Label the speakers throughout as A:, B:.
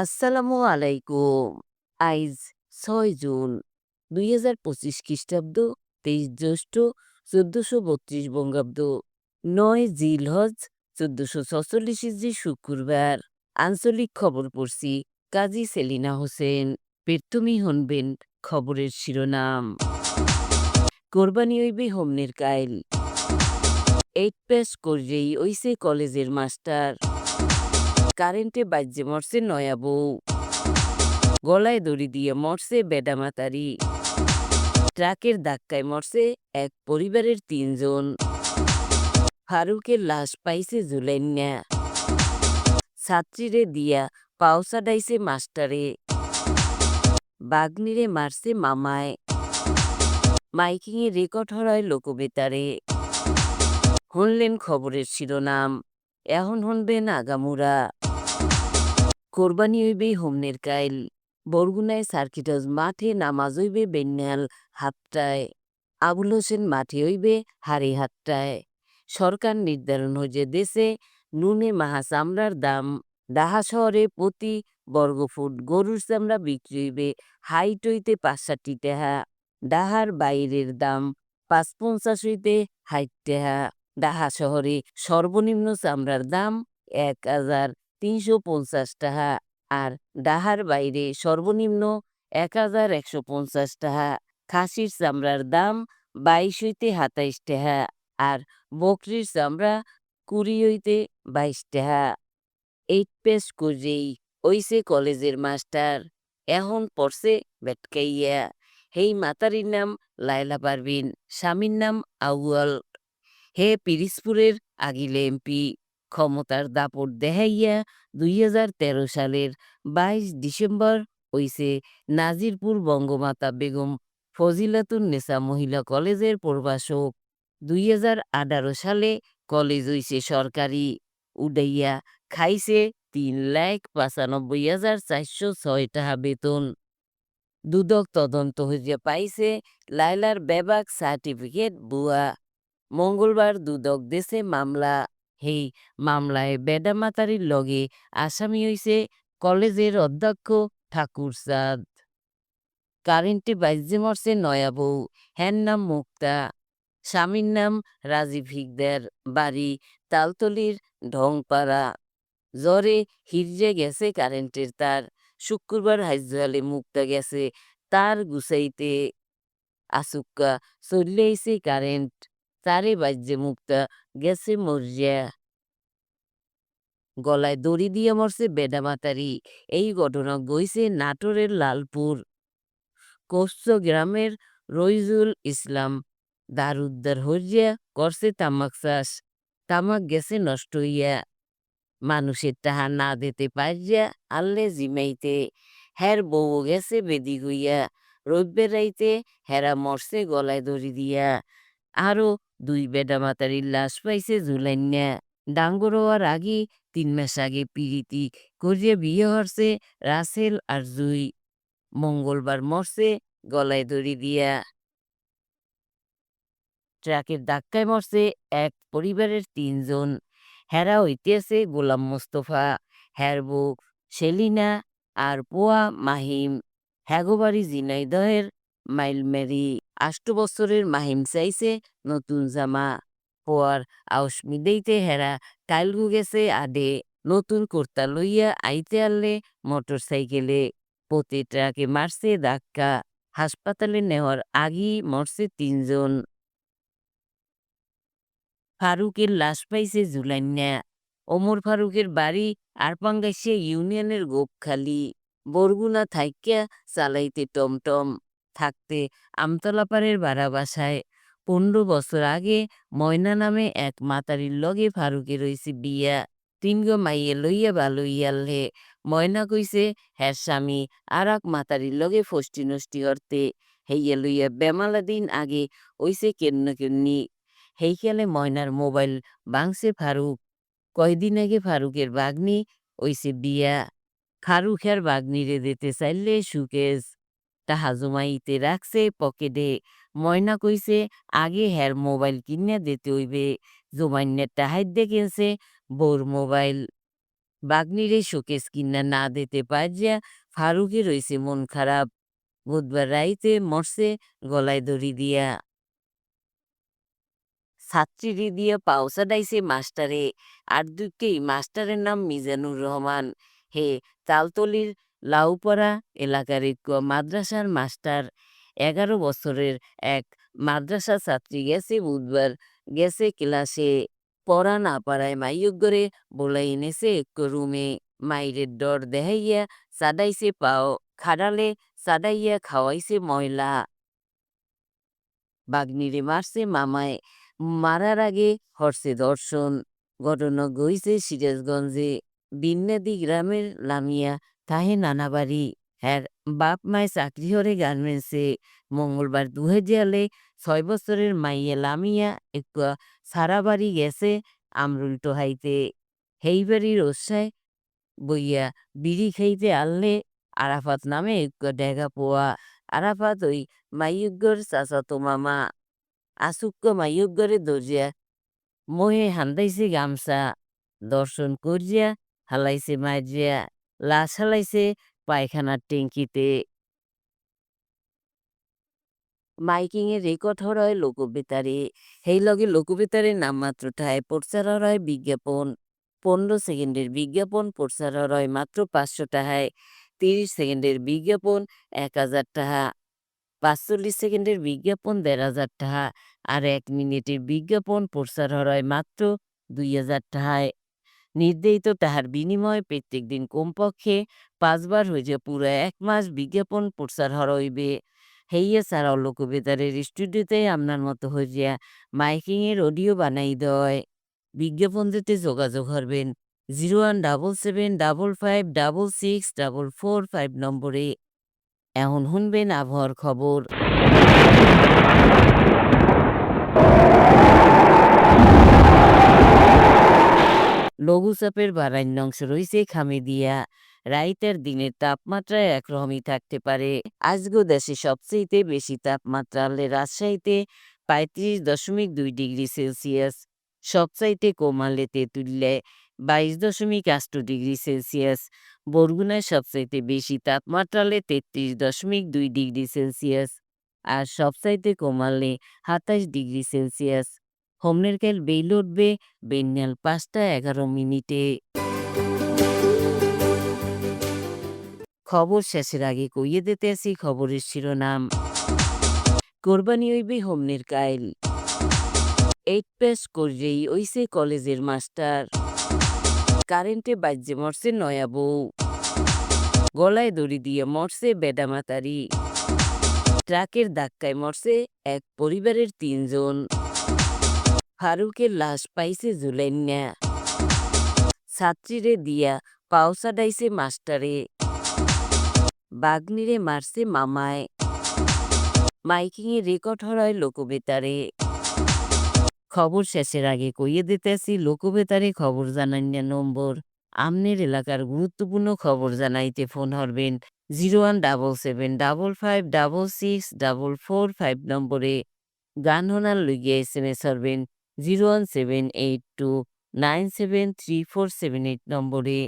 A: আসসালামু আলাইকুম। আইজ ছয় জুন, দুই হাজার পঁচিশ খ্রিস্টাব্দ, তেইশ জ্যৈষ্ঠ, চোদ্দশো বত্রিশ বঙ্গাব্দ। নয় জিলহজ, চোদ্দশো ছচল্লিশ ইজি শুক্রবার। আঞ্চলিক খবর পড়ছি, কাজী সেলিনা হোসেন। পেট্টুমি হনবেন খবরের শিরোনাম। কোরবানি হইবে হোমনের কাইল এইট পেস করলেই ওইসে কলেজের মাস্টার। কারেন্টে বাজ্যে মরছে নয়া বউ। গলায় দড়ি দিয়ে মরছে বেডামাতারি ট্রাকের ধাক্কায় মরছে এক পরিবারের তিনজন। ফারুকের লাশ পাইছে জুলাইন্যা। ছাত্রীরে দিয়া পাওসা ডাইছে মাস্টারে। বাগনিরে মারছে মামায়। মাইকিংয়ে রেকর্ড হরায় লোকবেতারে। শুনলেন খবরের শিরোনাম। এখন শুনবেন আগামুরা কোরবানি হইবে হোমনের কাইল, বরগুনায় সার্কিটাস মাঠে নামাজ হইবে বেন্যাল হাতটায়, আবুল হোসেন মাঠে হইবে হাড়ি হাতটায়। সরকার নির্ধারণ হইছে দেশে নুনে মাহা চামড়ার দাম, ডাহা শহরে প্রতি বর্গফুট গরুর চামড়া বিক্রি হইবে হাইট হইতে পাঁচষাটি টাহা, ডাহার বাইরের দাম পাঁচ পঞ্চাশ হইতে হাইট টাহা। ডাহা শহরে সর্বনিম্ন চামড়ার দাম এক হাজার তিনশো পঞ্চাশ টাকা আর ডাহার বাইরে সর্বনিম্ন এক হাজার একশো পঞ্চাশ টাকা খাসির চামড়ার দাম বাইশ হইতে সাতাইশ টাকা আর বকরির চামড়া কুড়ি হইতে বাইশ টাকা এইট পেস করেই ওইসে কলেজের মাস্টার। এখন পড়ছে বেটকাইয়া। হেই মাতারির নাম লায়লা পারবিন স্বামীর নাম আউয়াল। হে পিরিসপুরের আগিলে এমপি ক্ষমতার দাপট দেখাইয়া দুই সালের বাইশ ডিসেম্বর হইছে নাজিরপুর বঙ্গমাতা বেগম ফজিলাতুন নেসা মহিলা কলেজের প্রভাষক। দুই হাজার আঠারো সালে কলেজ হইছে সরকারি, উডাইয়া খাইছে তিন লাখ পঁচানব্বই হাজার চারশো ছয় টাকা বেতন। দুদক তদন্ত হইয়া পাইছে লাইলার বেবাক সার্টিফিকেট বুয়া। মঙ্গলবার দুদক দেশে মামলা। হেই, মামলায় বেডামাতারির লগে আসামি হইছে কলেজের অধ্যক্ষ ঠাকুর চাঁদ কারেন্টে বাইজে মরছে নয়া বউ হ্যার নাম মুক্তা। স্বামীর নাম রাজীব হিকদার, বাড়ি তালতলির ঢংপাড়া। জ্বরে হিরজে গেছে কারেন্টের তার, শুক্রবার হাইজোয়ালে মুক্তা গেছে তার গুছাইতে। আসুক্কা চললে কারেন্ট। তারে বাজ্যে মুক্তা গেছে মরিয়া। গলায় দড়ি দিয়ে মরছে বেডামাতারি এই ঘটনা গইছে নাটোরের লালপুর। কোস্ত গ্রামের রইজুল ইসলাম দার উদ্ধার হইয়া করছে তামাক চাষ। তামাক গেছে নষ্ট হইয়া। মানুষের তাহা না দিতে পারিয়া আল্লে জিমাইতে। হের বউ গেছে বেদি হইয়া। রব্যের রাইতে হেরা মরছে গলায় দড়ি দিয়া। আরও দুই বেডা মাতারির লাশ পাইছে ঝুলাইন্যা ডাঙ্গর হওয়ার আগে তিন মাস আগে পিরিতি করিয়া বিয়ে হরছে, রাসেল আর জুই। মঙ্গলবার মরছে, গলায় দড়ি দিয়া। ট্রাকের ধাক্কায় মরছে এক পরিবারের তিনজন। হেরা হইতেছে গোলাম মোস্তফা হ্যারবু সেলিনা আর পোয়া মাহিম। হ্যাগোবাড়ি জিনাইদহের মাইলমেরি আষ্ট বছরের মাহিম চাইছে নতুন জামা পোয়ার আউস মিদেইতে হেরা টাইলগু গেছে আদে নতুন কুর্তা লইয়া আইতে আনলে মোটর সাইকেলে পতি ট্রাকে মারছে ধাক্কা, হাসপাতালে নেওয়ার আগেই মরছে তিনজন। ফারুকের লাশ পাইছে জুলাইন্যা, ওমর ফারুকের বাড়ি আরপাঙ্গাইছে ইউনিয়নের গোপখালি, বরগুনা থাইক্যা চালাইতে টমটম। থাকতে আমতলাপাড়ের বাড়া বাসায় পনেরো বছর আগে ময়না নামে এক মাতারির লগে ফারুকে রইছে বিয়া। তিনগো মাইয়ে লইয়া বালইয়ালে ময়না কইছে হ্যার স্বামী আর এক মাতারির লগে ফষ্টি নষ্টি হরতে হেইয়া লইয়া বেমালা দিন আগে ওইসে কেন্ন কেন্নি। হেইখালে ময়নার মোবাইল বাংছে ফারুক। কয়দিন আগে ফারুকের বাগনি ওইসে বিয়া। খারুখের বাগনিরে দিতে চাইলে সুকেশ তাহা জমাইতে রাখছে, পকেটে ময়না কইছে, আগে হ্যার মোবাইল কিনে দিতে হইবে জমাইনের টাহাই দেখেছে বউর মোবাইল বাগ্নিরে শোকেস কিনা না দিতে পারিয়া ফারুকে রইছে মন খারাপ, বুধবার রাইতে মরছে গলায় দড়ি দিয়া। ছাত্রীরে দিয়া পাওসা ডাইছে মাস্টারে, আর দুকেই মাস্টারের নাম মিজানুর রহমান। হে তালতলির লাউপাড়া এলাকার এক মাদ্রাসার মাস্টার এগারো বছরের এক মাদ্রাসা ছাত্রী গেছে বুধবার। গেছে ক্লাসে পড়া না পারায় মাইয়গরে বলাই এনেছে এক রুমে। মাইরের ডর দেখাইয়া সাদাইছে পাও খাড়ালে সাদাইয়া খাওয়াইছে ময়লা। বাগ্নিরে মারছে মামায়। মারার আগে হরছে দর্শন। ঘটনা গইছে সিরাজগঞ্জে। বিন্নাদি গ্রামের লামিয়া তাহে নানা বাড়ি। হ্যার, বাপ মায় চাকরি হরে গার্মেন্টসে, মঙ্গলবার দুহাজালে ছয় বছরের মাইয়ে লামিয়া এক সারা বাড়ি গেছে আমরুল টোহাইতে হেই বাড়ির ওসায় বইয়া বিড়ি খাইতে আনলে আরাফাত নামে এক ডেগা পোয়া। আরাফাত ওই মাইয়ুগ্গর চাচাতো মামা। আসুক্ক মাইয়ুগ্গরে দরজিয়া, মোহে হান্দাইছে গামছা। দর্শন করিয়া হালাইছে মারিয়া লাশ পায়খানার ট্যাঙ্কিতে মাইকিং এর রেকর্ড হরয় লোকবেতারে। সেই লগে লোকবেতারের নামমাত্র ঠায় প্রচার হয় বিজ্ঞাপন। পনেরো সেকেন্ডের বিজ্ঞাপন, প্রচার হয় মাত্র পাঁচশো টাকায় তিরিশ সেকেন্ডের বিজ্ঞাপন, এক হাজার টাকা পাঁচচল্লিশ সেকেন্ডের বিজ্ঞাপন, দেড় হাজার টাকা আর এক মিনিটের বিজ্ঞাপন, প্রচার হয় মাত্র দুই হাজার টাকায় নির্ধারিত তাহার বিনিময়ে প্রত্যেক দিন কমপক্ষে পাঁচবার হইছে পুরো এক মাস বিজ্ঞাপন প্রচার হরইবে হেইয়া ছাড়াও লোকবেতারের স্টুডিওতে আপনার মতো হইয়া মাইকিংয়ের অডিও বানাই দেয়। বিজ্ঞাপন দিতে যোগাযোগ করবেন zero one double seven double five double six double four five নম্বরে। এখন শুনবেন আবহাওয়ার খবর। লঘুচাপের বারান্যাংশ রয়েছে, খামে দিয়া রাইতের দিনের তাপমাত্রা একরকমই থাকতে পারে। আজগো দেশে সবচেয়ে বেশি তাপমাত্রা হলে রাজশাহীতে পঁয়ত্রিশ দশমিক দুই ডিগ্রি সেলসিয়াস, সবচাইতে কমালে তেঁতুল্যে বাইশ দশমিক আষ্ট ডিগ্রি সেলসিয়াস, বরগুনায় সবচাইতে বেশি তাপমাত্রা হলে তেত্রিশ দশমিক দুই ডিগ্রি সেলসিয়াস, আর সবচাইতে কমালে সাতাশ ডিগ্রি সেলসিয়াস। হোমনের কাল বেইল উঠবে বেন্যাল পাঁচটা এগারো মিনিটে। খবর শেষের আগে কইয়ে দিতে আসি খবরের শিরোনাম। কোরবানি হইবে হোমনের কাইল। এইট পেস করলেই ওইসে কলেজের মাস্টার। কারেন্টে বাজ্যে মরছে নয়া বউ। গলায় দড়ি দিয়ে মরছে বেডামাতারি ট্রাকের ধাক্কায় মরছে এক পরিবারের তিনজন। ফারুকের লাশ পাইছে জুলাইন্যা। ছাত্রীরে দিয়া পাওসা ডাইছে মাস্টারে। বাগনিরে মারছে মামায়। মাইকিংয়ে রেকর্ড হরয় লোকবেতারে। খবর শেষের আগে কইয়ে দিতেছি, লোকবেতারে খবর জানাইয়া নম্বর। আমনের এলাকার গুরুত্বপূর্ণ খবর জানাইতে phone হরবেন zero one double seven double five double six double four five নম্বরে। গান হোনার লইয়া S M S হরবেন zero one seven eight two nine seven three four seven eight নম্বরে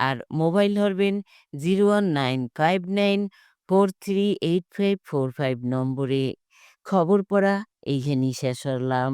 A: আর মোবাইল ধরবেন zero one nine five nine four three eight five four five নম্বরে। খবর পড়া এইখানেই শেষ হলাম।